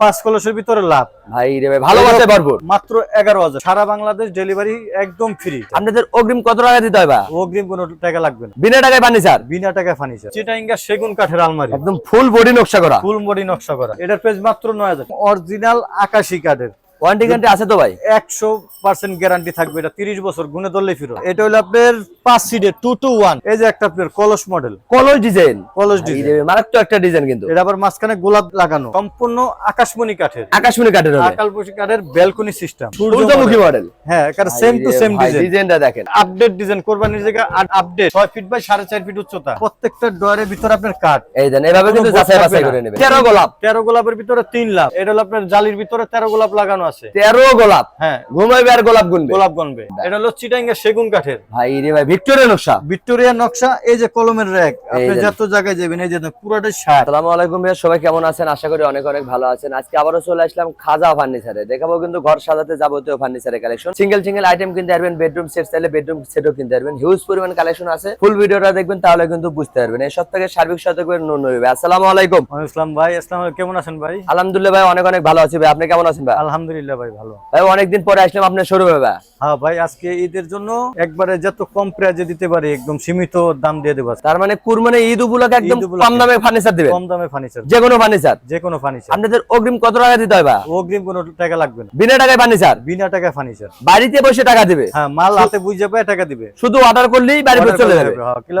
পাঁচ কলসের ভিতরে লাভ। ভাই রে ভাই ভালোবাসে ভরপুর। মাত্র এগারো হাজার। সারা বাংলাদেশ ডেলিভারি একদম ফ্রি আপনাদের অগ্রিম কত টাকা দিতে হয় বা অগ্রিম কোনো টাকা লাগবে না। বিনা টাকায় ফার্নিচার বিনা টাকায় ফার্নিচার চিটাইঙ্গা সেগুন কাঠের আলমারি। একদম ফুল বডি নকশা করা। ফুল বডি নকশা করা। এটার পেজ মাত্র নয় হাজার। অরিজিনাল আকাশি কাঠের। ওয়ারেন্টি গ্যারান্টি আছে তো ভাই? একশো পার্সেন্ট গ্যারান্টি থাকবে এটা তিরিশ বছর গুনে ধরলে ফিরো। এটা হলো আপনার পাঁচ সিটের টু টু ওয়ান এই যে একটা আপনার কলস মডেল কলস ডিজাইন কলস ডিজাইন মারাত্মক একটা ডিজাইন কিন্তু। এটা আবার মাঝখানে গোলাপ লাগানো। সম্পূর্ণ আকাশমণি কাঠের। আকাশমণি কাঠের আকাশমণি কাঠের ব্যালকনি সিস্টেম সূর্যমুখী মডেল হ্যাঁ কারণ সেম টু সেম ডিজাইন ডিজাইনটা দেখেন। আপডেট ডিজাইন কোরবানির আপডেট ফিট বাই ফিট উচ্চতা। প্রত্যেকটা ডয়ারের ভিতরে আপনার কাঠ। এই দেন এভাবে কিন্তু যাচাই বাছাই করে নেবেন। তেরো গোলাপ। তেরো গোলাপের ভিতরে তিন লাভ। এটা হলো আপনার জালির ভিতরে তেরো গোলাপ লাগানো আছে। তেরো গোলাপ। হ্যাঁ। ঘুমাইবে আর গোলাপ গুনবে। গোলাপ গনবে। এটা হলো চিটাঙ্গা সেগুন কাঠের। ভাই রে ভাই ভিক্টোরিয়া নকশা। ভিক্টোরিয়া নকশা এই যে কলমের র্যাক আপনি যত জায়গায় যাবেন এই যে পুরোটা আসসালামু আলাইকুম সবাই কেমন আছেন? আশা করি অনেক অনেক ভালো আছেন। আজকে আবারও চলে আসলাম খাজা ফার্নিচারে। দেখাবো কিন্তু ঘর সাজাতে যাবতীয় ফার্নিচারের কালেকশন সিঙ্গেল সিঙ্গেল আইটেম কিনতে পারবেন বেডরুম সেট চাইলে বেডরুম সেটও কিনতে পারবেন। হিউজ পরিমাণ কালেকশন আছে। ফুল ভিডিওটা দেখবেন তাহলে কিন্তু বুঝতে পারবেন। এই থেকে সার্বিক সতর্ক নুন আসসালামু আলাইকুম। আসসালাম ভাই। আসসালাম কেমন আছেন ভাই? আলহামদুলিল্লাহ ভাই অনেক অনেক ভালো আছি ভাই। আপনি কেমন আছেন ভাই? আলহামদুলিল্লাহ ভাই ভালো। ভাই অনেকদিন পরে আসলাম আপনার শোরুমে ভাই। হ্যাঁ ভাই আজকে ঈদের জন্য একবারে যত কম প্রাইজে দিতে পারি একদম সীমিত দাম দিয়ে দেবো। তার মানে কুরবানি ঈদ উপলক্ষে একদম কম দামে ফার্নিচার দিবেন? কম দামে ফার্নিচার যে কোনো ফার্নিচার যে কোনো ফার্নিচার আপনাদের অগ্রিম কত টাকা দিতে হয় ভাই? অগ্রিম কোনো টাকা লাগবে না। বিনা টাকায় ফার্নিচার বিনা টাকায় ফার্নিচার বাড়িতে বসে টাকা দিবে। হ্যাঁ মাল হাতে বুঝে পায় টাকা দিবে। শুধু অর্ডার করলেই বাড়ি Order চলে যাবে।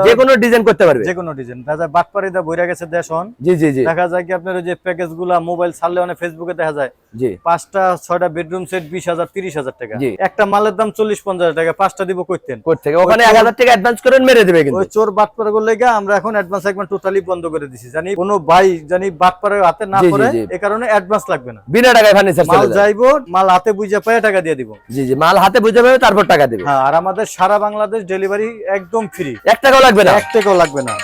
যে কোনো ডিজাইন করতে পারবে। যে কোনো ডিজাইন দেখা যায় বাটপাড়ি দা বইরা গেছে দেশন জি জি জি। দেখা যায় কি আপনার ওই যে প্যাকেজগুলা মোবাইল ছাড়লে অনেক ফেসবুকে দেখা যায় জি। পাঁচটা ছয়টা বেডরুম সেট বিশ হাজার তিরিশ হাজার টাকা। জি। একটা মালের দাম চল্লিশ পঞ্চাশ হাজার টাকা পাঁচটা দিব করতেন করতে থেকে? ওখানে এক হাজার টাকা অ্যাডভান্স করে মেরে দেবে কিন্তু। ওই চোর বাটপাড়া করলে গিয়ে আমরা এখন অ্যাডভান্স একবার টোটালি বন্ধ করে দিছি। জানি কোনো ভাই জানি বাটপাড়ার হাতে না জি, জি, করে জি। এ কারণে অ্যাডভান্স লাগবে না। বিনা টাকায় ফার্নিচার মাল চলে যাবে। যাইবো মাল হাতে বুঝে পায় টাকা দিয়ে দিব। জি জি মাল হাতে বুঝে পাবে তারপর টাকা দিবে। হ্যাঁ আর আমাদের সারা বাংলাদেশ ডেলিভারি একদম ফ্রি এক টাকাও লাগবে না। এক টাকাও লাগবে না।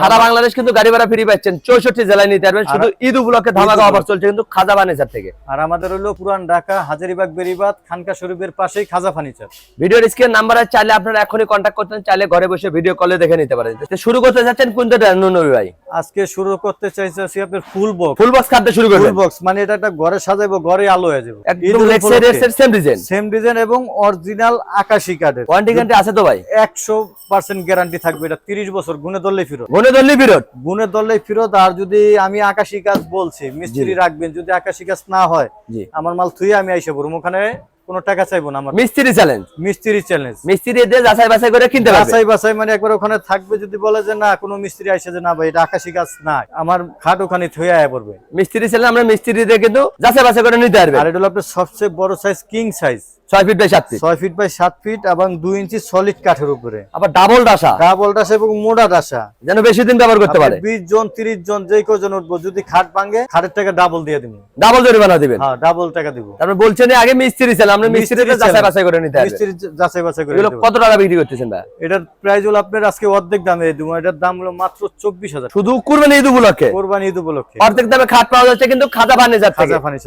সারা বাংলাদেশ কিন্তু গাড়ি ভাড়া ফ্রি পাচ্ছেন চৌষট্টি জেলায় নিতে পারবেন শুধু ঈদ উপলক্ষে ধামাকা অফার চলছে কিন্তু খাজা ফার্নিচার থেকে। আর আমাদের হলো পুরান ঢাকা হাজারিবাগ বেরিবাদ খানকা শরীফের পাশেই খাজা ফার্নিচার ভিডিওর স্ক্রিন নাম্বার চাইলে আপনারা এখনই কন্ট্যাক্ট করতেন চাইলে ঘরে বসে ভিডিও কলে দেখে নিতে পারেন। শুরু করতে যাচ্ছেন কোনটা নুনবি ভাই? আজকে শুরু করতে চাইছি আপনার ফুল বক্স ফুল বক্স খাদ্য শুরু ফুল বক্স মানে এটা একটা ঘরে সাজাবো ঘরে আলো হয়ে যাবে। একদম luxurious same design same design এবং অরিজিনাল আকাশি কাঠের। ওয়ারেন্টি গ্যারান্টি আছে তো ভাই? একশো পার্সেন্ট গ্যারান্টি থাকবে এটা তিরিশ বছর গুনে ধরলে ফিরত ধরলি বিরোধ? গুনে ধরলে ফিরত আর যদি আমি আকাশি কাজ বলছি মিস্ত্রি রাখবেন যদি আকাশি কাজ না হয় আমার মাল থুয়ে আমি আইসে পড়ব। ওখানে কোনো টাকা চাইব না আমার। মিস্ত্রি চ্যালেঞ্জ মিস্ত্রি চ্যালেঞ্জ মিস্ত্রি দিয়ে যাচাই বাছাই করে কিনতে পারবে? বাসাই বাসাই মানে একবার ওখানে থাকবে যদি বলে যে না কোনো মিস্ত্রি আইসে যে না ভাই এটা আকাশি কাজ না আমার খাট ওখানে থুয়ে আয়া পড়বে। মিস্ত্রি চ্যালেঞ্জ আমরা মিস্ত্রি দিয়ে কিন্তু যাচাই বাছাই করে নিতে পারবে। আর এটা হলো আপনার সবচেয়ে বড় সাইজ কিং সাইজ ছয় ফিট বাই সাত ফিট ছয় ফিট বাই সাত ফিট এবং দুই ইঞ্চি সলিড কাঠের উপরে। আবার ডাবল ডাসা? ডাবল ডাসা এবং মোড়া ডাসা। যেন বেশি দিন ব্যবহার করতে পারে। বিশ জন তিরিশ জন যে কজন উঠবো যদি খাট ভাঙে খাটের টাকা ডাবল দিয়ে দিব। ডাবল জরিমানা দিবেন? হ্যাঁ ডাবল টাকা দিব। বলছেন আগে মিস্ত্রি চ্যালেঞ্জ আমরা মিস্ত্রি যাচাই বাছাই করে নিতে মিস্ত্রি যাচাই বাছাই করে কত টাকা বিক্রি করতেছেন ভাই? এটার প্রাইস হলো আপনার আজকে অর্ধেক দামে দিব। এটার দাম হলো মাত্র চব্বিশ হাজার শুধু কুরবানি ঈদ উপলক্ষে? কোরবানি ঈদ উপলক্ষে। অর্ধেক দামে খাট পাওয়া যাচ্ছে কিন্তু খাজা ফার্নিচার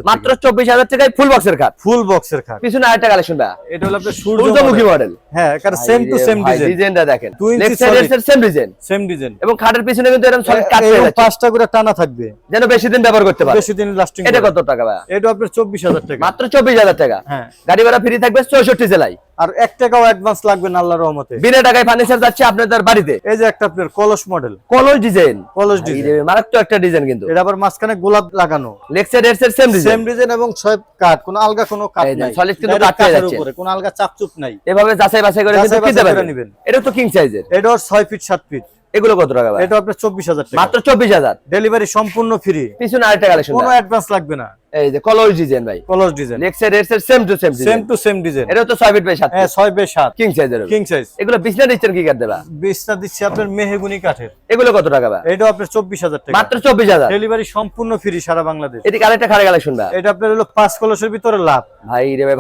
মাত্র চব্বিশ হাজার টাকায় ফুল বক্সের খাট। ফুল বক্সের খাট। পিছনে আরেকটা কালেকশন ভাই এটা হলো আপনার সূর্যমুখী মডেল হ্যাঁ কারণ সেম টু সেম ডিজাইন ডিজাইনটা দেখেন। লেফট সাইডের সেম ডিজাইন সেম ডিজাইন এবং খাটের পিছনে কিন্তু এরকম সলিড কাট পেয়ে পাঁচটা করে টানা থাকবে। যেন বেশি দিন ব্যবহার করতে পারে। বেশি দিন লাস্টিং এটা কত টাকা ভাই এটা আপনার চব্বিশ হাজার টাকা। মাত্র চব্বিশ হাজার টাকা। হ্যাঁ। গাড়ি ভাড়া ফ্রি থাকবে চৌষট্টি জেলায়। আর এক টাকাও অ্যাডভান্স লাগবে না আল্লাহর রহমতে। বিনা টাকায় ফার্নিচার যাচ্ছে আপনাদের বাড়িতে? এই যে একটা আপনার কলস মডেল কলস ডিজাইন কলস ডিজাইন মারাত্মক একটা ডিজাইন কিন্তু। এটা আবার মাঝখানে গোলাপ লাগানো। লেগ সাইডের সেম সেম ডিজাইন ডিজাইন এবং ছয় কাঠ কোনো আলগা কোনো যে, নাই। solid কিন্তু পেয়ে কাঠের যাচ্ছে। উপরে, কোনো আলগা চাপচুপ নাই। এভাবে যাচাই বাছাই করে কিন্তু করে পারবেন। নিবেন। এটা তো কিং সাইজের এটা ওর ছয় ফিট সাত ফিট এগুলো কত টাকা ভাই? এটা আপনার চব্বিশ হাজার টাকা। মাত্র চব্বিশ হাজার। ডেলিভারি সম্পূর্ণ ফ্রি পিছনে আরেকটা কালেকশন কোনো অ্যাডভান্স লাগবে না। এই যে কলস ডিজাইন ভাই। কলস ডিজাইন লেগ সাইডের same to same same to same design এটা তো ছয় ফিট বাই সাত হ্যাঁ ছয় বাই সাত। কিং সাইজের কিং সাইজ এগুলো বিছনা দিচ্ছেন কি কাট দেবা বিশটা দিচ্ছি আপনার মেহেগুনি কাঠের। এগুলো কত টাকা ভাই? এটাও আপনার চব্বিশ হাজার টাকা। মাত্র চব্বিশ হাজার। ডেলিভারি সম্পূর্ণ ফ্রি সারা বাংলাদেশ। আরেকটা কালেকশন এটা আপনার হলো পাঁচ কলসের ভিতরে লাভ। ভাই রে ভাই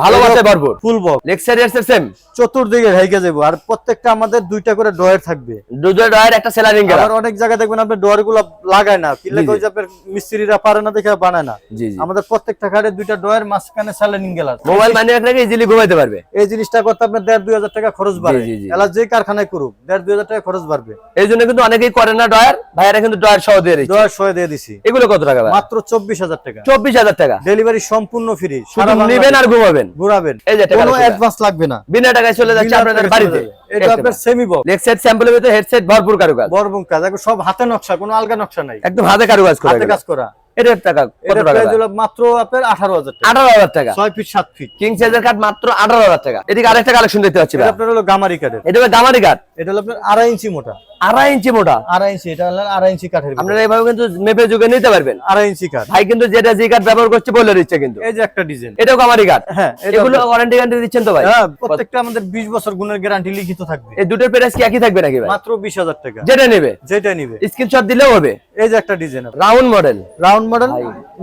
ভরপুর। ফুল বক্স লেগ সাইডের সেম চতুর্দিকে হেগে যাব। আর প্রত্যেকটা আমাদের দুইটা করে ডয়ার থাকবে। দুটো ডয়ার একটা সেলারিং আবার অনেক জায়গায় দেখবেন আপনার ডয়ারগুলো লাগায় না। ওই যে আপনার মিস্ত্রিরা পারে না দেখে বানায় না। জি জি। আমাদের প্রত্যেকটা খাটে দুইটা ডয়ের মাঝখানে স্যালেনিং গ্লাস। মোবাইল মানি রাখলে ইজিলি ঘুমাইতে পারবে? এই জিনিসটা করতে আপনার দেড় দুই হাজার টাকা খরচ বাড়বে। এলা যে কারখানায় করুক দেড় দুই হাজার টাকা খরচ বাড়বে। এই জন্য কিন্তু অনেকেই করে না ডয়ার ভাইয়ারা কিন্তু ডয়ার সহ দিয়ে দিচ্ছে। ডয়ের সয়ে দিয়ে দিছি। এগুলো কত টাকা মাত্র চব্বিশ হাজার টাকা। চব্বিশ হাজার টাকা। ডেলিভারি সম্পূর্ণ ফ্রি। শুধু নিবেন আর ঘুমাবেন। ঘুরাবেন। এই যে কোনো অ্যাডভান্স লাগবে না। বিনা টাকায় চলে যাচ্ছে আপনাদের বাড়িতে। এটা আপনার সেমি বক্স লেগসেট স্যাম্পলের ভিতরে হেডসেট ভরপুর কারুকাজ। বরবং কাজ। সব হাতে নকশা কোনো আলগা নকশা নাই। একদম হাতে কারুকাজ করে হাতে কাজ করা। এটার টাকা কত এটা টাকা মাত্র আপনার আঠারো হাজার টাকা। আঠারো হাজার টাকা। ছয় ফিট সাত ফিট কিং সাইজের কাঠ মাত্র আঠারো হাজার টাকা। এদিকে আরেকটা কালেকশন দেখতে পাচ্ছি এটা আপনার হলো গামারি এটা হলো গামারি এটা হলো আপনার আড়াই ইঞ্চি মোটা। আড়াই ইঞ্চি মোটা। আড়াই ইঞ্চি এটা হলো আড়াই ইঞ্চি কাঠের আপনারা কিন্তু মেপে যুগে নিতে পারবেন। আড়াই ইঞ্চি কাঠ। ভাই কিন্তু যেটা যে কাঠ ব্যবহার করছে বলে দিচ্ছে কিন্তু। এই যে একটা ডিজাইন। এটাও কাঠ। হ্যাঁ এগুলো ওয়ারেন্টি গ্যারান্টি দিচ্ছেন তো ভাই? হ্যাঁ প্রত্যেকটা আমাদের বিশ বছর গুণের গ্যারান্টি লিখিত থাকবে। এই দুটোর প্রাইস কি একই থাকবে নাকি ভাই? মাত্র বিশ হাজার টাকা। যেটা নেবে। যেটা নিবে। স্ক্রিনশট দিলেও হবে। এই যে একটা design round model round model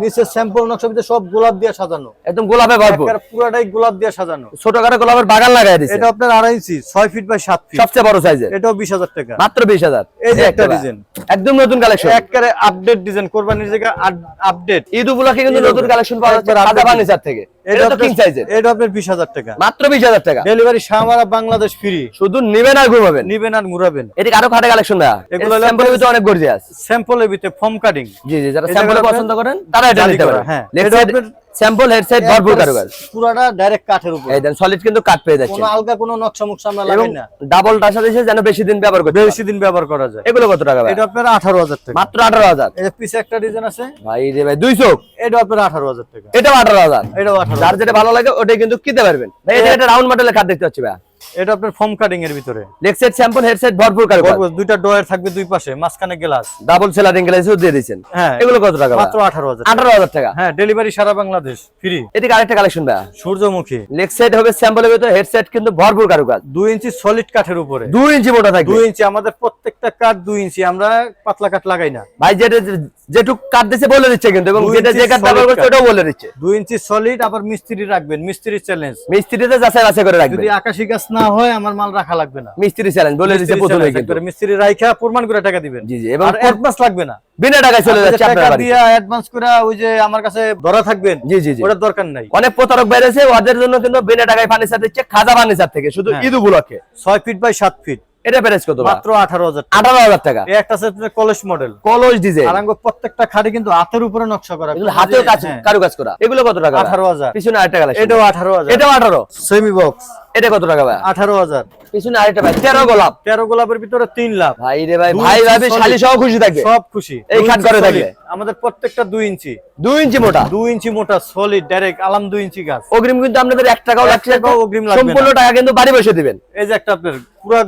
নিচে স্যাম্পল নকশা সব গোলাপ দিয়ে সাজানো। একদম গোলাপে ভরপুর। পুরাটাই গোলাপ দিয়ে সাজানো। ছোটখাটো গোলাপের বাগান লাগাই দিচ্ছে এটা আপনার আড়াই ইঞ্চি ছয় ফিট বাই সাত ফিট সবচেয়ে বড় সাইজের এটাও বিশ হাজার টাকা। মাত্র বিশ হাজার। এই যে একটা ডিজাইন একদম নতুন কালেকশন একবারে আপডেট ডিজাইন কোরবানির আপডেট ঈদ উপলক্ষে কিন্তু নতুন কালেকশন পাওয়া যাচ্ছে রাজা। থেকে। এটা তো কিং সাইজের এটা আপনার বিশ হাজার টাকা। মাত্র বিশ হাজার টাকা। ডেলিভারি সামারা বাংলাদেশ ফ্রি শুধু নেবেন আর ঘুমাবেন। নিবেন আর ঘুরাবেন। এদিকে আরও খাটে কালেকশন দেয়া। এগুলো স্যাম্পলের ভিতরে অনেক গর্জিয়াস স্যাম্পলের ভিতরে ফর্ম কাটিং জি জি যারা স্যাম্পল পছন্দ করেন তারা এটা নিতে পারেন হ্যাঁ। এটা আপনার- স্যাম্পল হেডসেট ভরপুর কারুকাজ। পুরাটা ডাইরেক্ট কাঠের উপর। এই দেন সলিড কিন্তু কাট পেয়ে যাচ্ছে কোনো আলগা কোনো নকশা মুকশা আমরা লাগাই না। ডাবল টাসা দিয়েছে যেন বেশি দিন ব্যবহার করতে বেশি দিন ব্যবহার করা যায়। এগুলো কত টাকা ভাই? এটা আপনার আঠারো হাজার টাকা। মাত্র আঠারো হাজার। পিছে একটা ডিজাইন আছে। ভাই রে ভাই দুইশো। এটা আপনার আঠারো হাজার টাকা। এটাও আঠারো হাজার। এটাও আঠারো যার যেটা ভালো লাগে ওটাই কিন্তু কিনতে পারবেন। এটা একটা রাউন্ড মডেলের খাট দেখতে পাচ্ছি ভাই এটা আপনার ফর্ম কাটিং এর ভিতরে। লেগসেট স্যাম্পল হেডসেট ভরপুর দুইটা ডয়ের থাকবে দুই পাশে মাঝখানে গ্লাস ডাবল সেলারিং গ্লাসও দিয়ে দিয়েছেন। হ্যাঁ এগুলো কত টাকা? মাত্র আঠারো হাজার আঠারো হাজার টাকা। হ্যাঁ ডেলিভারি সারা বাংলাদেশ ফ্রি এদিকে আরেকটা কালেকশন ভাই সূর্যমুখী। সাইড হবে স্যাম্পলের ভিতরে হেডসেট কিন্তু ভরপুর কারুকাজ। দুই ইঞ্চি সলিড কাঠের উপরে। দুই ইঞ্চি মোটা থাকবে। দুই ইঞ্চি আমাদের প্রত্যেকটা কাঠ দুই ইঞ্চি আমরা পাতলা কাঠ লাগাই না। ভাই যেটা যেটুক কাট দিচ্ছে বলে দিচ্ছে কিন্তু এবং যেটা যে কাট ব্যবহার করছে ওটাও বলে দিচ্ছে। দুই ইঞ্চি সলিড আবার মিস্ত্রি রাখবেন মিস্ত্রি চ্যালেঞ্জ মিস্ত্রিতে যাচাই বাছাই করে রাখবে যদি আকাশি গাছ না হয় আমার মাল রাখা লাগবে না। মিস্ত্রি চ্যালেঞ্জ বলে দিতে প্রথমে কিন্তু। মিস্ত্রি রাইখা প্রমাণ করে টাকা দিবেন। জি জি এবং অ্যাডভান্স লাগবে না। বিনা টাকায় চলে যাচ্ছে আপনার টাকা বাড়ি দিয়া অ্যাডভান্স করে ওই যে আমার কাছে ধরা থাকবেন জি জি জি। ওটার দরকার নাই। অনেক প্রতারক বাইরেছে ওদের জন্য কিন্তু বিনা টাকায় ফার্নিচার দিচ্ছে খাজা ফার্নিচার থেকে শুধু ইদু উপলক্ষে ছয় ফিট বাই 7 ফিট এটা প্যারেজ কত মাত্র টাকা। এই একটা আছে কলেজ মডেল কলস ডিজাইন আরাঙ্গ প্রত্যেকটা খাড়ি কিন্তু হাতের উপরে নকশা করা। এগুলো হাতেও কাজ কারুকাজ করা। এগুলো কত টাকা ভাই? আঠারো হাজার। পিছনে এটাও এটাও সেমি বক্স এটা কত টাকা ভাই? আঠারো হাজার। পিছনে আরেকটা ভাই গোলাপ। তেরো গোলাপের ভিতরে তিন লাখ ভাই রে ভাই ভাই শালি খুশি থাকবে সব খুশি। এই খাট আমাদের প্রত্যেকটা দুই ইঞ্চি। দুই ইঞ্চি মোটা। দুই ইঞ্চি মোটা সলিড ডাইরেক্ট আলাম দুই ইঞ্চি গাছ। অগ্রিম কিন্তু আপনাদের এক টাকাও এক লাগছে অগ্রিম লাগবে সম্পূর্ণ টাকা কিন্তু বাড়ি বসে দিবেন। এই যে একটা আপনার পুরো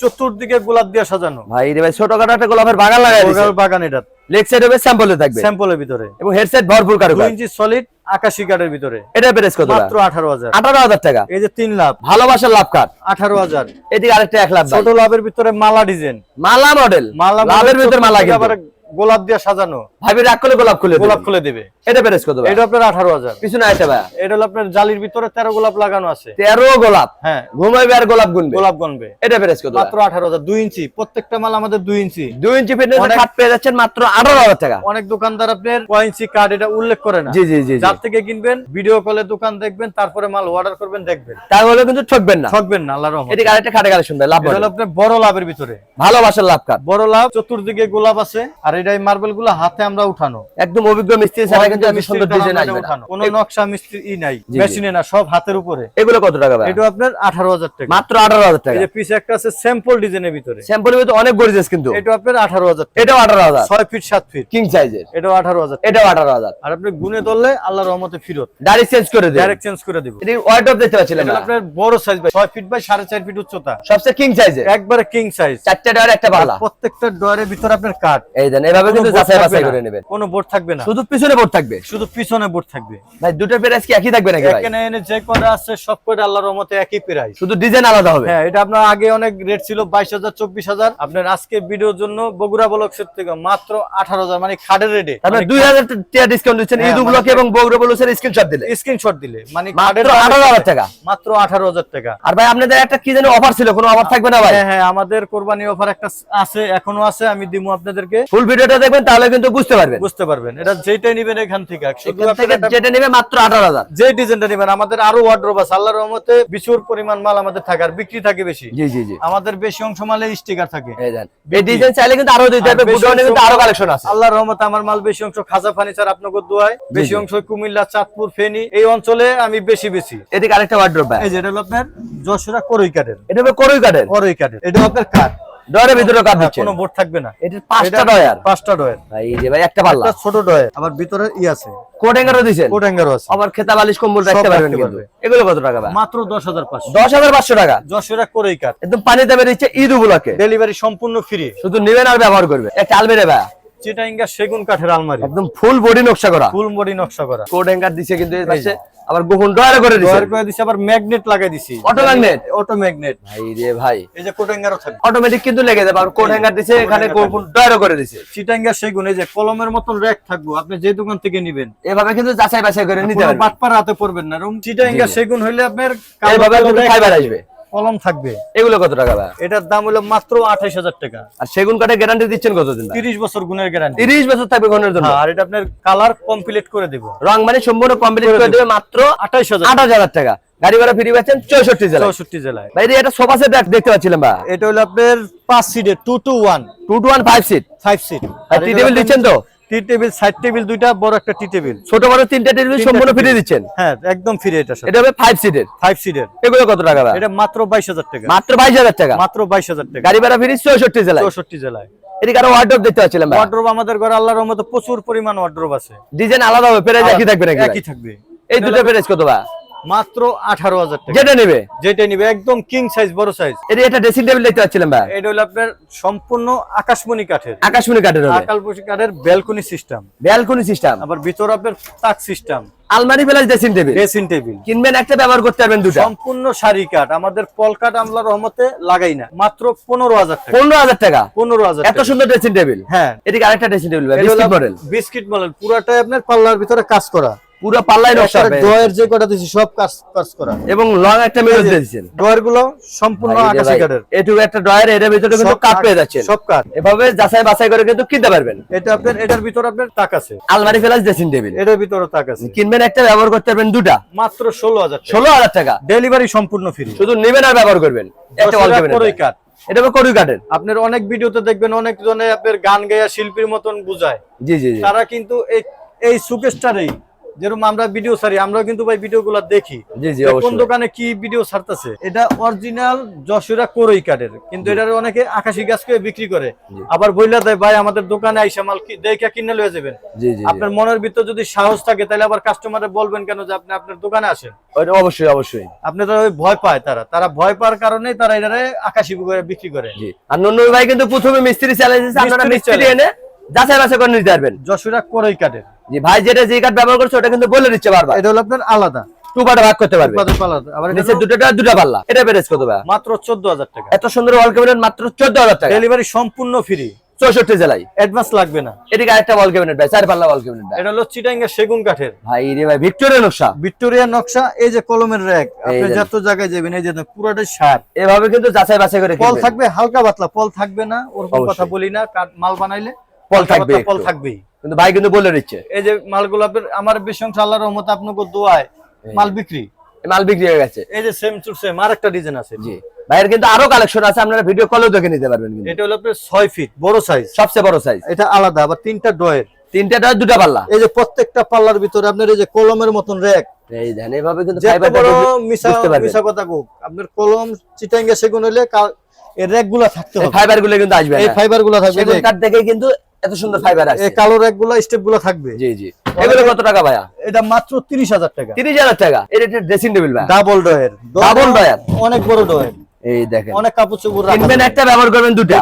চতুর্দিকে গোলাপ দিয়ে সাজানো। ভাই রে ভাই ছোটখাটো একটা গোলাপের বাগান লাগাই বাগান এটা। লেগ সাইড হবে স্যাম্পলে থাকবে। স্যাম্পলের ভিতরে। এবং হেডসেট ভরপুর দুই কারুকাজ ইঞ্চি সলিড আকাশি কাঠের ভিতরে। এটা প্রাইস কত মাত্র আঠারো হাজার। আঠারো হাজার টাকা। এই যে 3 লাভ। ভালোবাসার লাভ আঠারো হাজার। এদিকে আরেকটা 1 লাভ ছোট লাভের ভিতরে মালা ডিজাইন মালা মডেল মালা লাভের ভিতরে মালা কিন্তু। গোলাপ দিয়ে সাজানো। ভাবি রাগ করলে গোলাপ খুলে গোলাপ খুলে দেবে। এটা প্যারেজ কত এটা আপনার আঠারো হাজার। পিছনে আরেকটা ভাই। এটা হলো আপনার জালির ভিতরে তেরো গোলাপ লাগানো আছে। তেরো গোলাপ? হ্যাঁ। ঘুমাইবে আর গোলাপ গুনবে? গোলাপ গনবে। এটা প্যারেজ কত মাত্র আঠারো হাজার। দুই ইঞ্চি। প্রত্যেকটা মাল আমাদের দুই ইঞ্চি। দুই ইঞ্চি ফিটনেস খাট পেয়ে যাচ্ছেন মাত্র আঠারো হাজার টাকা। অনেক দোকানদার আপনার কয় ইঞ্চি কার্ড এটা উল্লেখ করে না। জি জি জি। যার থেকে কিনবেন ভিডিও কলে দোকান দেখবেন তারপরে মাল অর্ডার করবেন দেখবেন। তাহলে কিন্তু ঠকবেন না। ঠকবেন না আল্লাহ রহমত। এদিকে আরেকটা খাটে কালেকশন ভাই লাভ এটা হলো আপনার বড় লাভের ভিতরে। ভালোবাসার লাভ কার্ড বড় লাভ চতুর্দিকে গোলাপ আছে আর এটা মার্বেলগুলো হাতে আমরা উঠানো। একদম অভিজ্ঞ মিস্ত্রি ছাড়া কিন্তু এত সুন্দর ডিজাইন আসবে না। কোনো নকশা মিস্ত্রি ই নাই মেশিনে না সব হাতের উপরে। এগুলো কত টাকা ভাই? এটা আপনার আঠারো হাজার টাকা। মাত্র আঠারো হাজার টাকা। এই যে পিছে একটা আছে স্যাম্পল ডিজাইনের ভিতরে। স্যাম্পলের ভিতরে অনেক গরিজেস কিন্তু। এটা আপনার আঠারো হাজার টাকা। এটাও আঠারো হাজার। ছয় ফিট সাত ফিট কিং সাইজের এটাও আঠারো হাজার টাকা। এটাও আঠারো হাজার। আর আপনি গুনে ধরলে আল্লাহ রহমতে ফিরত। গাড়ি চেঞ্জ করে দেয় ডাইরেক্ট চেঞ্জ করে দিব। এটি ওয়ার্ডরোব দেখতে পাচ্ছিলাম এটা আপনার বড় সাইজ ভাই ছয় ফিট বাই সাড়ে চার ফিট উচ্চতা। সবচেয়ে কিং সাইজের একবারে কিং সাইজ চারটে ডয়ার একটা পাল্লা প্রত্যেকটা ডয়ারের ভিতরে আপনার কাঠ এই দেন এভাবে কিন্তু যাচাই বাছাই করে নেবেন। কোনো বোর্ড থাকবে না। শুধু পিছনে বোর্ড থাকবে? শুধু পিছনে বোর্ড থাকবে। ভাই দুটোর প্রাইস কি একই থাকবে নাকি ভাই? এখানে এনে যে কটা আছে সব কটা আল্লাহর রহমতে একই প্রাইস শুধু ডিজাইন আলাদা হবে? হ্যাঁ এটা আপনার আগে অনেক রেট ছিল বাইশ হাজার চব্বিশ হাজার। আপনার আজকে ভিডিওর জন্য বগুড়া থেকে মাত্র আঠারো হাজার মানে খাটের রেটে তারপরে দুই হাজার টাকা ডিসকাউন্ট দিচ্ছেন। হ্যাঁ, ঈদ মানে উপলক্ষে এবং বগুড়া স্ক্রিনশট দিলে। স্ক্রিনশট দিলে। মানে মাত্র খাটের দামের আঠারো হাজার সাথে টাকা। মাত্র আঠারো হাজার টাকা। আর ভাই আপনাদের একটা কি জানি অফার ছিল? কোনো অফার থাকবে না ভাই? হ্যাঁ হ্যাঁ আমাদের কোরবানি অফার একটা আছে এখনও আছে আমি দিমু আপনাদেরকে। ফুল ভিডিও ভিডিওটা দেখবেন তাহলে কিন্তু বুঝতে পারবেন। বুঝতে পারবেন। এটা যেটাই নিবেন এখান থেকে। এখান থেকে যেটা নেবে মাত্র আঠারো হাজার। যে ডিজাইনটা নিবেন আমাদের আরও ওয়ার্ড্রোব আছে। আল্লাহর রহমতে পরিমাণ মাল আমাদের থাকে আর বিক্রি থাকে বেশি। জি জি জি। আমাদের বেশি অংশ মালে স্টিকার থাকে। এই ডিজাইন চাইলে কিন্তু আরও দিতে হবে কিন্তু আরও কালেকশন আছে। আল্লাহর রহমতে আমার মাল বেশি অংশ খাজা ফার্নিচার আপনাকে দোয়ায় বেশি অংশ কুমিল্লা চাঁদপুর ফেনী এই অঞ্চলে আমি বেশি বেশি। এদিকে আরেকটা ওয়ার্ড্রোব ভাই। এই যে এটা হলো আপনার যশোরা করই কাঠের এটা হবে করই কাঠের করই কাঠের এটা আপনার কাঠ। ডয়ারের ভিতরে হ্যাঁ, দিচ্ছে কোনো বোর্ড থাকবে না। এটার পাঁচটা ডয়ার পাঁচটা ডয়ের ভাই এই যে ভাই একটা পাল্লা। ছোট ডয়ের আবার ভিতরে ই আছে। কোট হ্যাঙ্গারও দিছেন? কোট হ্যাঙ্গারও আছে। আবার খেতা বালিশ কম্বল রাখতে পারবেন কিন্তু। এগুলো কত টাকা ভাই? মাত্র দশ হাজার পাঁচশো। দশ হাজার পাঁচশো টাকা? যশোরা করই কাঠ একদম পানি দামে দিচ্ছে ঈদ উপলক্ষে। ডেলিভারি সম্পূর্ণ ফ্রি। শুধু নেবেন আর ব্যবহার করবে। একটা আলমিরে ভাই। চিটাইঙ্গা সেগুন কাঠের আলমারি। একদম ফুল বডি নকশা করা। ফুল বডি নকশা করা। কোট হ্যাঙ্গার দিছে কিন্তু এই পাশে আবার গোপন ডয়ারে করে দিছি। ডয়ার করে দিছি আবার ম্যাগনেট লাগাই দিছি। অটো ম্যাগনেট অটো ম্যাগনেট ভাই রে ভাই। এই যে কোট হ্যাঙ্গারও থাকে অটোমেটিক কিন্তু লেগে যাবে আর কোট হ্যাঙ্গার দিছে এখানে গোপন ডয়ারে করে দিছে। চিটাঙ্গা সেগুন এই যে কলমের মতন র্যাক থাকব আপনি যে দোকান থেকে নেবেন। এভাবে কিন্তু যাচাই বাছাই করে নিতে পারবেন বাটপার হাতে পড়বেন না। রুম চিটাঙ্গা। সেগুন হইলে আপনার এভাবে এইভাবে কিন্তু ফাইবার আসবে। কলম থাকবে। এগুলো কত টাকা এটার দাম হলো মাত্র আঠাইশ হাজার টাকা। আর সেগুন কাঠে গ্যারান্টি দিচ্ছেন কতদিন? তিরিশ বছর গুণের গ্যারান্টি তিরিশ বছর থাকবে ঘনের জন্য? আর এটা আপনার কালার কমপ্লিট করে দিব। রং মানে সম্পূর্ণ কমপ্লিট করে। দেবে মাত্র আঠাইশ হাজার। আঠাশ হাজার টাকা। গাড়ি ভাড়া ফ্রি পাচ্ছেন চৌষট্টি জেলা চৌষট্টি জেলায়। ভাই এটা সোফা সেট দেখতে পাচ্ছিলাম বা? এটা হলো আপনার পাঁচ সিটের two two one two two one five seat five seat আর টি টেবিল দিচ্ছেন তো? টি টেবিল সাইড টেবিল দুইটা বড় একটা টি টেবিল। ছোট বড় তিনটা টেবিল সম্পূর্ণ ফ্রি দিচ্ছেন? হ্যাঁ একদম ফ্রি এটা এটা হবে ফাইভ সিটের ফাইভ সিটের এগুলো কত টাকা এটা মাত্র বাইশ হাজার টাকা। মাত্র বাইশ হাজার টাকা? মাত্র বাইশ হাজার টাকা। গাড়ি ভাড়া ফ্রি চৌষট্টি জেলায়? চৌষট্টি জেলায়। এদিকে আরও ওয়ার্ড্রপ দেখতে পাচ্ছিলাম ওয়ার্ড্রোব আমাদের ঘরে আল্লাহর রহমতে প্রচুর পরিমাণ ওয়ার্ড্রোব আছে। ডিজাইন আলাদা হবে প্রাইস একই থাকবে নাকি একই থাকবে। এই দুটো প্রাইস কত ভাই? মাত্র আঠারো হাজার টাকা। যেটা নেবে? যেটা নিবে একদম কিং সাইজ বড় সাইজ এটা ড্রেসিং টেবিল দেখতে পাচ্ছিলাম ভাই। এটা হলো আপনার সম্পূর্ণ আকাশমণি কাঠের। আকাশমণি কাঠের হবে। আকাশমণি কাঠের ব্যালকনি সিস্টেম ব্যালকনি সিস্টেম আবার ভিতর আপনার তাক সিস্টেম আলমারি plus dressing table dressing table কিনবেন একটা ব্যবহার করতে পারবেন দুটো। সম্পূর্ণ শাড়ি কাঠ। আমাদের পল কাঠ আমলা রহমতে লাগাই না। মাত্র পনেরো হাজার টাকা। পনেরো হাজার টাকা? পনেরো হাজার এত সুন্দর ড্রেসিং টেবিল হ্যাঁ। এদিকে আরেকটা dressing table biscuit model biscuit model পুরাটাই আপনার পাল্লার ভিতরে কাজ করা। পুরো পাল্লাই নকশা। ডয়ের যে কটা দিছি সব কাজ কাজ করা। এবং লং একটা মেরুজ দিয়েছেন। ডয়েরগুলো সম্পূর্ণ আকাশি কাঠের। এটুকু একটা ড্রয়ার এর ভিতরে কিন্তু কাঠ- পেয়ে যাচ্ছেন। সব কাঠ। এভাবে যাচাই বাছাই করে কিন্তু কিনতে পারবেন। এটা আপনার এটার ভিতরে আপনার তাক আছে। আলমারি প্লাস ড্রেসিং টেবিল। এটার ভিতরে তাক আছে। কিনবেন একটা ব্যবহার করতে পারবেন দুটা। মাত্র ষোলো হাজার ষোলো হাজার টাকা। ডেলিভারি সম্পূর্ণ ফ্রি। শুধু নেবেন আর ব্যবহার করবেন। একটা দেয়। কাঠ। এটা করুই কাঠের। আপনার অনেক ভিডিওতে দেখবেন অনেক জনে আপনার গান গায়া শিল্পীর মতন বুঝায়। জি জি জি। তারা কিন্তু এই এই সুকেস্টারেই যেরকম আমরা ভিডিও ছাড়ি আমরাও কিন্তু ভাই দেখি। কোন দোকানে কি ভিডিও ছাড়তেছে? এটা অরিজিনাল যশোরা করই কাঠের। কিন্তু এটার অনেকে আকাশি গাছ করে বিক্রি করে। আবার বইলা দেয় ভাই আমাদের দোকানে আইসা মাল দেখে কিনে লয়ে যাবেন। আপনার মনের ভিতর যদি সাহস থাকে তাহলে আবার কাস্টমারে বলবেন কেন যে আপনি আপনার দোকানে আসেন? অবশ্যই অবশ্যই। আপনি তো ভয় পায় তারা। তারা ভয় পাওয়ার কারণে তারা এটারে আকাশি করে বিক্রি করে। আর নন্নু ভাই কিন্তু প্রথমে মিস্ত্রি চ্যালেঞ্জ আপনারা মিস্ত্রি মিস্ত্রি এনে যাচাই বাছাই করে নিতে পারবেন। যশোরা করই কাঠের। জি ভাই যেটা যে কাঠ ব্যবহার করছে ওটা কিন্তু বলে দিচ্ছে বারবার। এটা হলো আপনার আলাদা। টু পার্টে ভাগ করতে পারবে। আবার এটা নিচে দুটোটা দুটা পাল্লা। এটা প্রাইস কত ভাই? মাত্র চোদ্দ হাজার টাকা। এত সুন্দর ওয়াল ক্যাবিনেট মাত্র চোদ্দ হাজার টাকা। ডেলিভারি সম্পূর্ণ ফ্রি চৌষট্টি জেলায়। অ্যাডভান্স লাগবে না। এদিকে আরেকটা ওয়াল ক্যাবিনেট ভাই চার পাল্লা ওয়াল ক্যাবিনেট এটা হলো চিটাঙ্গা সেগুন কাঠের। ভাই রে ভাই ভিক্টোরিয়া নকশা। ভিক্টোরিয়া নকশা এই যে কলমের র্যাক আপনি। যত জায়গায় যাবেন এই যে পুরাটাই সার। এভাবে কিন্তু যাচাই বাছাই করে পল থাকবে হালকা পাতলা পল থাকবে না ওরকম কথা বলি না। মাল বানাইলে হালকা থাকবে পল থাকবেই। কিন্তু ভাই কিন্তু বলে দিচ্ছে। এই যে মালগুলো আপনার আমার বেশি আল্লাহর রহমতে আপনাকে দোয়ায় মাল বিক্রি। মাল বিক্রি হয়ে গেছে। এই যে সেম টু সেম আর একটা ডিজাইন আছে। জি। ভাইয়ের কিন্তু আরও কালেকশন আছে আপনারা ভিডিও কলেও দেখে নিতে পারবেন কিন্তু। এটা হলো আপনার ছয় ফিট বড় সাইজ সবচেয়ে বড় সাইজ এটা আলাদা আবার তিনটা ডয়ের তিনটা ডয়ার, দুটা পাল্লা। এই যে প্রত্যেকটা পাল্লার ভিতরে আপনার এই যে কলমের মতন র্যাক এই দেন এইভাবে কিন্তু ফাইবারটা বড় মিশা মিশা কথা কোক আপনার কলম চিটাঙ্গা সেগুন হইলে কা- এর র্যাকগুলা থাকতে হবে। ফাইবারগুলো কিন্তু আসবে এই ফাইবারগুলা থাকবে সেগুন কাঠ দেখে কিন্তু এত সুন্দর ফাইবার আছে। এই কালো র্যাকগুলা স্টেপগুলা থাকবে। জি জি। এগুলো কত টাকা ভাইয়া? এটা মাত্র তিরিশ হাজার টাকা। তিরিশ হাজার টাকা। এটা ড্রেসিং টেবিল ভাই ডাবল ডয়ের Double ডয়ের? অনেক বড় ডয়ের এই দেখেন। অনেক কাপড় চোপড় রাখা কিনবেন যাবে। একটা ব্যবহার করবেন দুটা।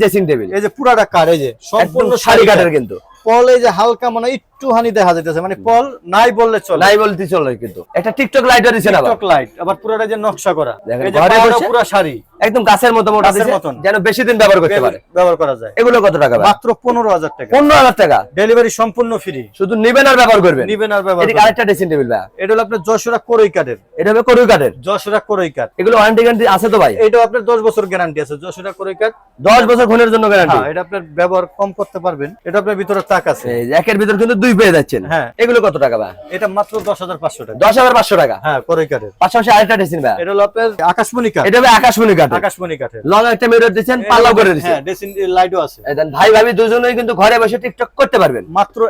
ড্রেসিং টেবিল এই যে পুরাটা কার এই যে সম্পূর্ণ শাড়ি কাঠের কিন্তু। পল এই যে হালকা মানে একটু হানি দেখা যাইতেছে। মানে পল নাই বললে চলে। নাই বলতে চলে কিন্তু। একটা টিকটক লাইটার দিছেন আবার। টক লাইট আবার পুরাটা যে নকশা করা। দেখেন, ঘরে পুরা শাড়ি। একদম গাছের মতো মোটা দিছে, যেন বেশি দিন ব্যবহার করতে পারে। ব্যবহার করা যায়। এগুলো কত টাকা মাত্র পনেরো হাজার টাকা। পনেরো হাজার টাকা? ডেলিভারি সম্পূর্ণ ফ্রি শুধু নিবেন আর ব্যবহার করবেন? নিবেন আর ব্যবহার করবেন। আরেকটা ড্রেসিং টেবিল ভাই। এটা হলো আপনার যশোরা কোরই কাঠের। এটা হবে করু কাঠের? যশোরা কোরই কাঠ। এগুলো ওয়ারেন্টি গ্যারান্টি আছে তো ভাই? এটা আপনার দশ বছর গ্যারান্টি আছে যশোরা কোরই কাঠ। দশ বছর ঘনের জন্য গ্যারান্টি হ্যাঁ এটা আপনার ব্যবহার কম করতে পারবেন। এটা আপনার ভিতরে তাক আছে। একের ভিতর কিন্তু দুই পেয়ে যাচ্ছেন। হ্যাঁ। এগুলো কত টাকা ভাই? এটা মাত্র দশ হাজার পাঁচশো টাকা। দশ হাজার পাঁচশো টাকা? হ্যাঁ কোরই কাঠের। পাশাপাশি আরেকটা ড্রেসিং ভাই। এটা হলো আপনার আকাশমণি কাঠ। এটা হবে আকাশমণি কাঠ। আকাশমণি কাঠের। লং একটা মিরর দিচ্ছেন পাল্লাও করে হ্যাঁ ড্রেসিং লাইটও আছে। ভাই ভাবি দুজনেই কিন্তু ঘরে বসে টিকটক করতে পারবেন। মাত্র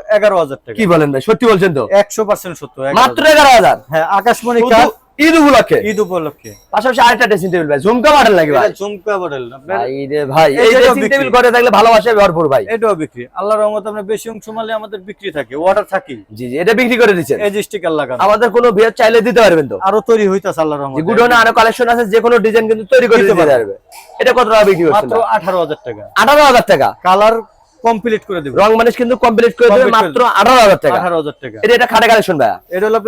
টাকা। কি বলেন ভাই সত্যি বলছেন তো? একশো পার্সেন্ট সত্য মাত্র এগারো হাজার? হ্যাঁ আকাশমণি কাঠ ঈদ উপলক্ষে? ঈদ উপলক্ষে। পাশাপাশি আরেকটা ড্রেসিং টেবিল ভাই ঝুমকা মডেল লাগে ভাই? ঝুমকা মডেল ভাই রে ভাই এই এই ড্রেসিং টেবিল করে থাকলে ভালোবাসা ভরপুর ভাই। এটাও বিক্রি। আল্লাহ রহমত আমরা বেশি অংশ মালে আমাদের বিক্রি থাকে অর্ডার থাকি জি জি এটা বিক্রি করে দিচ্ছেন। এই যে স্টিকার লাগানো আমাদের কোনো বিয়ের চাইলে দিতে পারবেন তো? আরও তৈরি হইতাছে আল্লাহ রহমত। যে গুডনে আরও কালেকশন আছে যে কোনো ডিজাইন কিন্তু তৈরি করে দিতে পারবে। এটা কত টাকা বিক্রি করছেন মাত্র আঠারো হাজার টাকা। আঠারো হাজার টাকা। কালার কমপ্লিট করে দেবো। রং কিন্তু কমপ্লিট করে দেবে মাত্র আঠারো হাজার টাকা। আঠারো হাজার টাকা। এটা এটা খাটে কালেকশন ভাই এটা হলো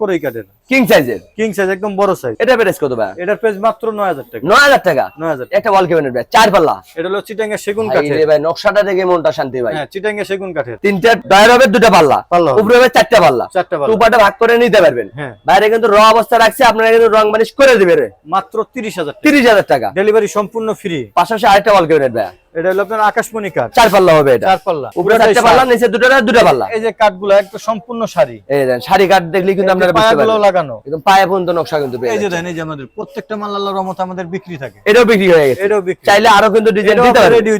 কোরই কাঠের। কিং সাইজের কিং সাইজ একদম বড় সাইজ এটা প্রাইস কত ভাই এটার প্রাইস মাত্র নয় হাজার টাকা। নয় হাজার টাকা? নয় হাজার একটা ওয়াল কেবিনেট ভাই চার পাল্লা। এটা হলো চিটাঙ্গা সেগুন কাঠের। ভাই নকশাটা দেখে মনটা শান্তি ভাই। হ্যাঁ চিটাঙ্গা সেগুন কাঠের। তিনটা ডায়ের হবে দুটা পাল্লা। উপরে হবে চারটা পাল্লা। চারটা পাল্লা। টুপাটা ভাগ করে নিতে পারবেন। হ্যাঁ। বাইরে কিন্তু র অবস্থা রাখছে আপনারা কিন্তু রং মানিশ করে দিবেন মাত্র তিরিশ হাজার টাকা। তিরিশ হাজার টাকা। ডেলিভারি সম্পূর্ণ ফ্রি পাশাপাশি আরেকটা ওয়াল কেবিনেট ভাই এটা হলো আপনার আকাশমণি কাঠ। চার পাল্লা হবে এটা। চার পাল্লা। উপরে চারটা পাল্লা। নিচে দুটো দুটা পাল্লা? এই যে কাঠগুলো সম্পূর্ণ শাড়ি। এই দেন শাড়ি কাট দেখলে কিন্তু আপনারা বুঝতে পারবেন। লাগানো। একদম পায়ে পর্যন্ত নকশা কিন্তু এই যে। দেন এই যে আমাদের প্রত্যেকটা মাল আল্লাহর রহমতে আমাদের বিক্রি থাকে। এটাও বিক্রি হয়ে গেছে। এটাও বিক্রি। চাইলে আরও কিন্তু ডিজাইন দিতে পারবেন। রেডি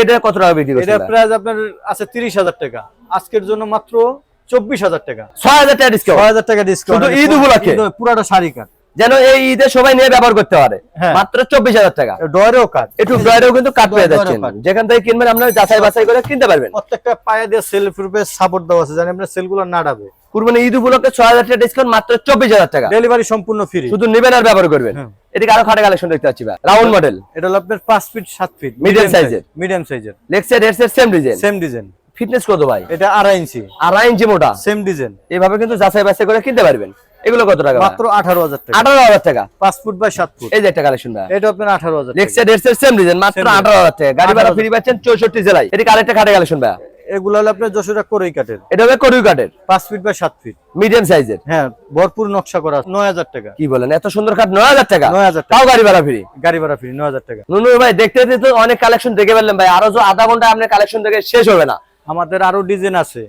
এটা কত টাকা বিক্রি এটা করছেন প্রাইস আপনার আছে তিরিশ হাজার টাকা। আজকের জন্য মাত্র চব্বিশ হাজার টাকা। ছয় হাজার টাকা ডিসকাউন্ট ছয় হাজার টাকা ডিসকাউন্ট শুধু ঈদ উপলক্ষে? পুরাটা শাড়ি কাঠ। যেন এই ঈদে সবাই নিয়ে ব্যবহার করতে পারে। হ্যাঁ। মাত্র চব্বিশ হাজার টাকা। ডয়ারেও কাঠ একটু ড্রয়ারেও কিন্তু কাট পেয়ে ডয়ারেও যাচ্ছেন। যেখান থেকে কিনবেন আপনারা যাচাই বাছাই করে কিনতে পারবেন। প্রত্যেকটা পায়ে দিয়ে সেলফ রূপে সাপোর্ট দেওয়া আছে জানি আপনার সেলগুলো না ডাবে কুরবানি ঈদ উপলক্ষে ছয় হাজার টাকা ডিসকাউন্ট মাত্র চব্বিশ হাজার টাকা। ডেলিভারি সম্পূর্ণ ফ্রি শুধু নিবেন আর ব্যবহার করবেন। হ্যাঁ। এদিকে আরও খাটে কালেকশন দেখতে পাচ্ছি রাউন্ড মডেল এটা হলো আপনার পাঁচ ফিট সাত ফিট size এর। মিডিয়াম সাইজের লেক্সের headset same design same design fitness কত ভাই? এটা আড়াই ইঞ্চি। আড়াই ইঞ্চি মোটা? সেম ডিজাইন এইভাবে কিন্তু যাচাই বাছাই করে কিনতে পারবেন। এগুলো কত টাকা মাত্র আঠারো হাজার টাকা। আঠারো হাজার টাকা। পাঁচ ফুট বাই সাত ফুট। এই যে একটা কালেকশন ভাই। এটা আপনার আঠারো হাজার টাকা। লেক্সের হেডসেট সেম ডিজাইন মাত্র Same design। আঠারো হাজার টাকা। গাড়ি ভাড়া ফ্রি পাচ্ছেন চৌষট্টি জেলায়। এদিকে আরেকটা খাটে কালেকশন ভাই। এগুলো হলো আপনার যশোরা কোরই কাঠের। এটা হবে করু কাঠের। পাঁচ ফিট বাই সাত ফিট। মিডিয়াম সাইজের হ্যাঁ ভরপুর নকশা করা নয় হাজার টাকা। কি বলেন এত সুন্দর খাট নয় হাজার টাকা? নয় হাজার টাকা। গাড়ি ভাড়া ফ্রি? গাড়ি ভাড়া ফ্রি নয় হাজার টাকা। নুনুর ভাই দেখতে দেখতে অনেক কালেকশন দেখে ফেললেন ভাই। আরও আধা ঘণ্টা আপনার কালেকশন দেখে শেষ হবে না। আমাদের আরও ডিজাইন আছে।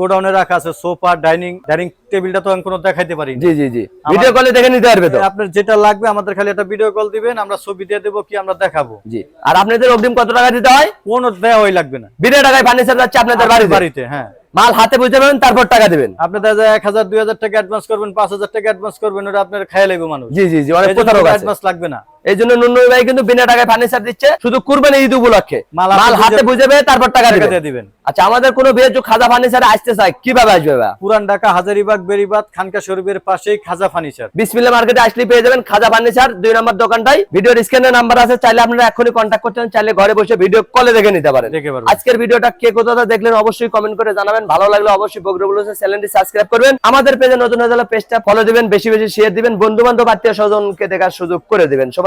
গোডাউনে রাখা আছে সোফা ডাইনিং ডাইনিং টেবিলটা তো আমি কোনো দেখাইতে পারি জি জি জি। ভিডিও কলে দেখে নিতে পারবে তো? আপনার যেটা লাগবে আমাদের খালি একটা ভিডিও কল দিবেন আমরা ছবি দিয়ে দেবো কি আমরা দেখাবো। জি। আর আপনাদের অগ্রিম কত টাকা দিতে হয়? কোনো দেওয়াই লাগবে না। বিনা টাকায় ফার্নিচার যাচ্ছে আপনাদের বাড়িতে? বাড়িতে হ্যাঁ। মাল হাতে বুঝতে পারবেন তারপর টাকা দিবেন? আপনি এক হাজার দুই হাজার টাকা অ্যাডভান্স করবেন পাঁচ হাজার টাকা অ্যাডভান্স করবেন ওটা আপনার খাইয়ে লাগবে মানুষ। জি জি জি অনেক অ্যাডভান্স লাগবে না। এই জন্য নুনুর ভাই কিন্তু বিনা টাকায় ফার্নিচার দিচ্ছে শুধু কুরবানি ঈদ উপলক্ষে। মাল হাতে হাতে বুঝে পেয়ে তারপর টাকা দিবেন। দিয়ে দিবেন। আচ্ছা আমাদের কোনো যে খাজা ফার্নিচারে আসতে চায় কীভাবে আসবে পুরান ঢাকা হাজারিবাগ বেরিবাদ খানকা শরীফের পাশেই খাজা ফার্নিচার বিসমিল্লা মার্কেটে আসলে পেয়ে যাবেন খাজা ফার্নিচার দুই নম্বর দোকানটাই। ভিডিওর স্ক্রিনে নাম্বার আছে চাইলে আপনারা এখনই কন্ট্যাক্ট করতে পারেন চাইলে ঘরে বসে ভিডিও কলে দেখে নিতে পারেন। আজকের ভিডিওটা কে কোথাও দেখলেন অবশ্যই কমেন্ট করে জানাবেন। ভালো লাগলে অবশ্যই বগরবুল চ্যানেলটি সাবস্ক্রাইব করবেন। আমাদের পেজে নতুন হয়ে গেলে পেজটা ফলো দিবেন বেশি বেশি শেয়ার দিবেন। বন্ধু বান্ধব আত্মীয় স্বজনকে দেখার সুযোগ করে দিবেন।